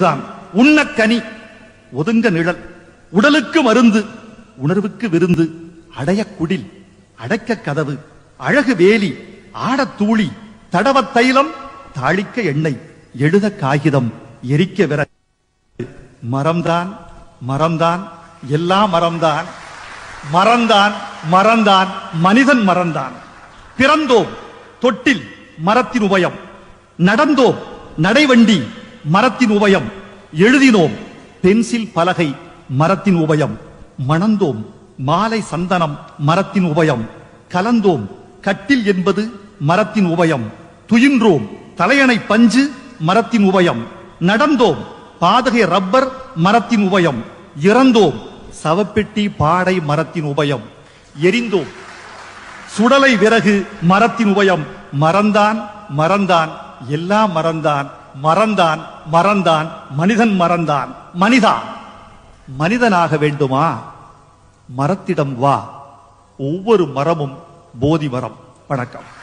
தான். உண்ணக்கனி ஒதுங்க நிழல் உடலுக்கு மருந்து உணர்வுக்கு விருந்து அடைய குடில் அடைக்க கதவு அழகு வேலி ஆடத் தூளி தடவ தைலம் தாளிக்க எண்ணெய் எழுத காகிதம் எரிக்க விர மரம்தான் மரம்தான் எல்லா மரம்தான் மறந்தான் மறந்தான் மனிதன் மறந்தான். பிறந்தோம் தொட்டில் மரத்தின் உபயம். நடந்தோம் நடைவண்டி மரத்தின் உபயம். எழுதினோம். பென்சில் பலகை மரத்தின் உபயம். மணந்தோம். மாலை சந்தனம் மரத்தின் உபயம். கலந்தோம். கட்டில் என்பது மரத்தின் உபயம். துயின்றோம். தலையணை பஞ்சு மரத்தின் உபயம். நடந்தோம். பாதகை ரப்பர் மரத்தின் உபயம். இறந்தோம். சவப்பெட்டி பாடை மரத்தின் உபயம். எரிந்தோம். சுடலை விறகு மரத்தின் உபயம். மறந்தான் மறந்தான். எல்லாம் மறந்தான். மறந்தான் மறந்தான் மனிதன் மறந்தான். மனிதா மனிதனாக வேண்டுமா? மரத்திடம் வா. ஒவ்வொரு மரமும் போதி மரம் வணக்கம்.